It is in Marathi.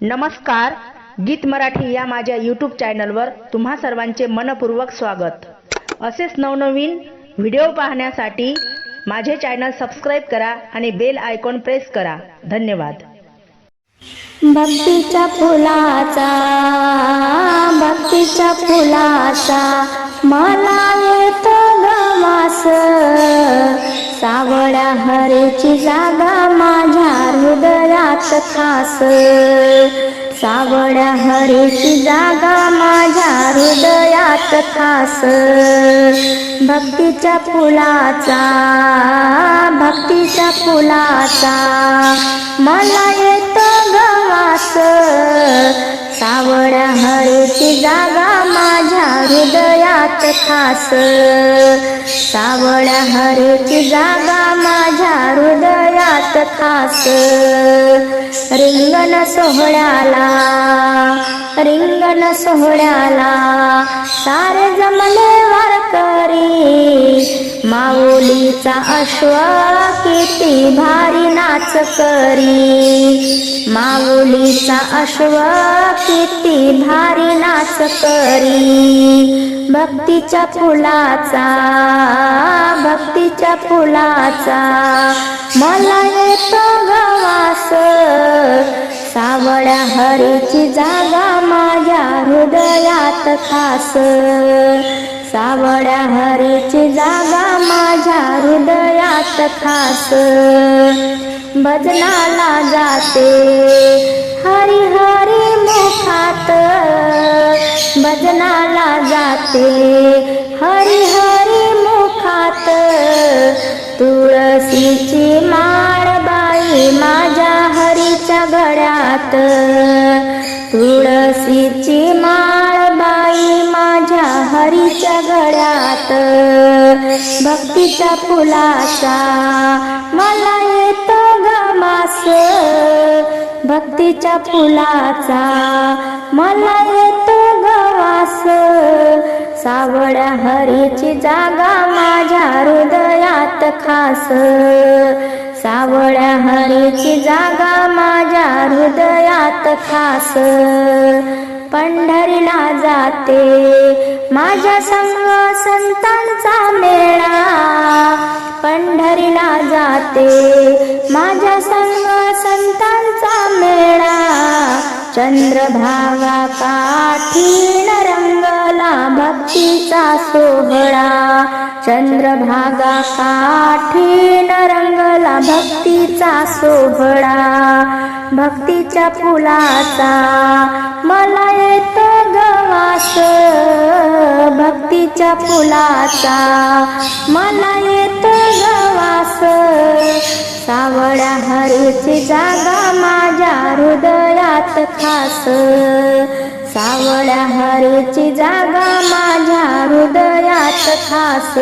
नमस्कार गीत मराठी या माझ्या यूट्यूब चॅनलवर तुम्हा सर्वांचे मनपूर्वक स्वागत. असेच नवनवीन व्हिडिओ पाहण्यासाठी माझे चॅनल सबस्क्राईब करा आणि बेल आयकॉन प्रेस करा. धन्यवाद. भक्तीच्या फुलाचा भक्तीच्या फुलाचा मला येतो गमास सावळ्या हरेची जागा माझ्या हृदयात खास. सावळ्या हरेची जागा माझ्या हृदयात खास. भक्तीच्या फुलाचा भक्तीच्या फुलाचा मला येतो गा खास सावळ्या हरेची जागा माझ्या हृदयात खास. रिंगण सोहळ्याला रिंगण सोहळ्याला सारे जमले वारकरी. माऊलीचा अश्व किती भारी नाच करी माऊलीचा अश्व किती भारी नाच करी. भक्तीच्या फुलाचा भक्तीच्या फुलाचा. मला येतो गवास सावळ्या हरीची जागा माझ्या हृदयात खास. सावळ्या हरीची जागा माझ्या हृदयात खास. भजनाला जाते हरी हरी भजनाला जाते. हरी हरी मुखात तुळशीची माळ बाई माझ्या हरीच्या गळ्यात तुळशीची माळ बाई माझ्या हरीच्या गळ्यात भक्तीच्या फुलाचा मला येतो गमास. भक्तीच्या फुलाचा. मला येतो गवास. सावळ्या हरीची जागा माझ्या हृदयात खास. सावळ्या हरीची जागा माझ्या हृदयात खास. पंढरीला जाते. माझ्या संग संतांचा मेळा. पंढरीला जाते. माझ्या संग संतांचा मेळा. चंद्रभागा काठीण रंगला भक्तीचा सोहळा. चंद्रभागा काठीण रंगला भक्तीचा सोहळा. भक्तीच्या फुलाचा मला येतो गवास. भक्तीच्या फुलाचा मला येतो गवास. सावळ्या हरीची जागा माझ्या हृदयात खास. सावळ्या हरीची जागा माझ्या हृदयात खास.